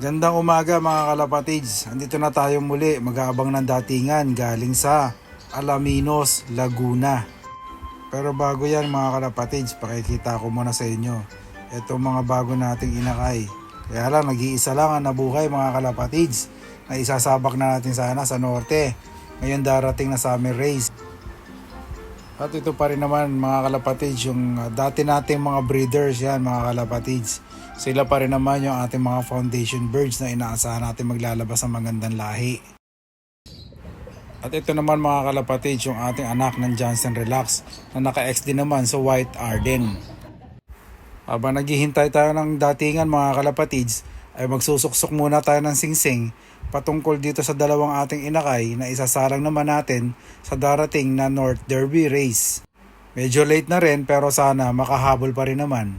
Gandang umaga mga kalapatids. Andito na tayo muli mag-aabang ng datingan galing sa Alaminos, Laguna. Pero bago yan mga kalapatids, pakikita ko muna sa inyo. Ito mga bago nating inakay. Kaya lang, nag-iisa lang ang nabuhay mga kalapatids na isasabak na natin sana sa norte. Ngayon darating na summer race. At ito pa rin naman mga kalapatids, yung uh, dati nating mga breeders yan mga kalapatids. Sila pa rin naman yung ating mga foundation birds na inaasahan natin maglalabas ng magandang lahi. At ito naman mga kalapatids, yung ating anak ng Johnson Relax na naka-X din naman sa White Arden. Habang naghihintay tayo ng datingan mga kalapatids, ay magsusuksok muna tayo ng singsing patungkol dito sa dalawang ating inakay na isasalang naman natin sa darating na North Derby race. Medyo late na rin pero sana makahabol pa rin naman.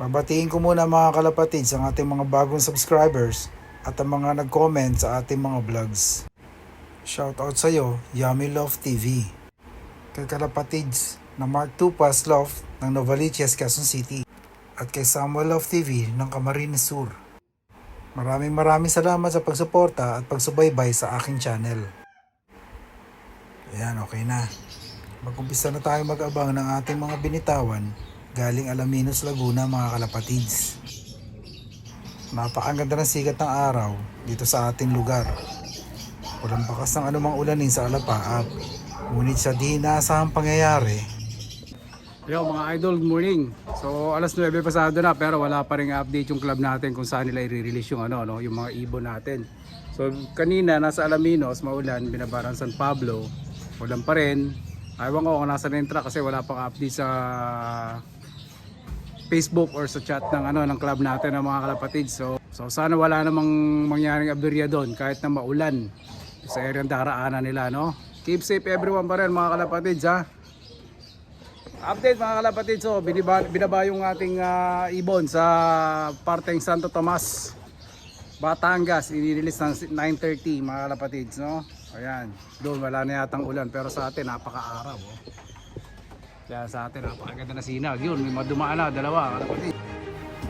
Babatiin ko muna mga kalapatids ang ating mga bagong subscribers at ang mga nag-comment sa ating mga vlogs. Shoutout sa iyo, Yummy Love TV. Kay kalapatids na Mark Tupas Love ng Novaliches, Quezon City. At kay Samuel Love TV ng Camarines Sur. Maraming maraming salamat sa pagsuporta at pagsubaybay sa aking channel. Ayan, okay na. Mag-umpisa na tayo mag-abang ng ating mga binitawan galing Alaminos, Laguna mga kalapatids. Napakaganda ng sikat ng araw dito sa ating lugar. Walang bakas ng anumang ulanin sa alapaap. Ngunit sa di inaasahang pangyayari, Yo mga idol, good morning. So alas 9 pasado na pero wala pa rin update yung club natin kung saan nila i-release yung ano, no, yung mga ibon natin. So kanina nasa Alaminos, maulan, binabaran San Pablo. Ulan pa rin. Aywan ko kung nasa Nentra kasi wala pang update sa Facebook or sa chat ng ano ng club natin ng mga kalapatid. So so sana wala namang mangyaring aberya doon kahit na maulan sa area ng daraanan nila, no. Keep safe everyone pa rin mga kalapatids ha. Update mga kalapatid, so biniba, binaba yung ating ah, ibon sa parteng Santo Tomas, Batangas, i-release ng 9.30 mga kalapatids, no? Ayan, doon wala na yatang ulan pero sa atin napaka-araw, oh. Kaya sa atin napakaganda na sinag, yun, may madumaan na, dalawa kalapatid.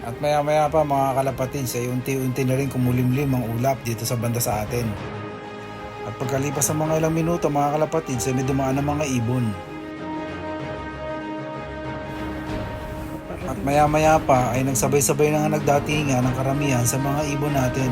At maya maya pa mga kalapatids ay unti-unti na rin kumulimlim ang ulap dito sa banda sa atin. At pagkalipas ng mga ilang minuto mga kalapatids ay may dumaan ng mga ibon. At maya maya pa ay nagsabay-sabay na nga nagdatingan ng karamihan sa mga ibon natin.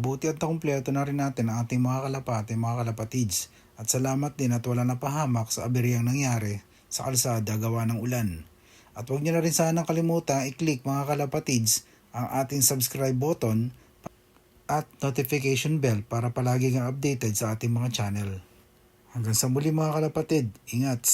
Mabuti at nakumpleto na rin natin ang ating mga kalapate, mga kalapatids. At salamat din at wala napahamak sa aberyang nangyari sa kalsada gawa ng ulan. At huwag niyo na rin sanang kalimutan i-click mga kalapatids ang ating subscribe button at notification bell para palagi kang updated sa ating mga channel. Hanggang sa muli mga kalapatid, ingat!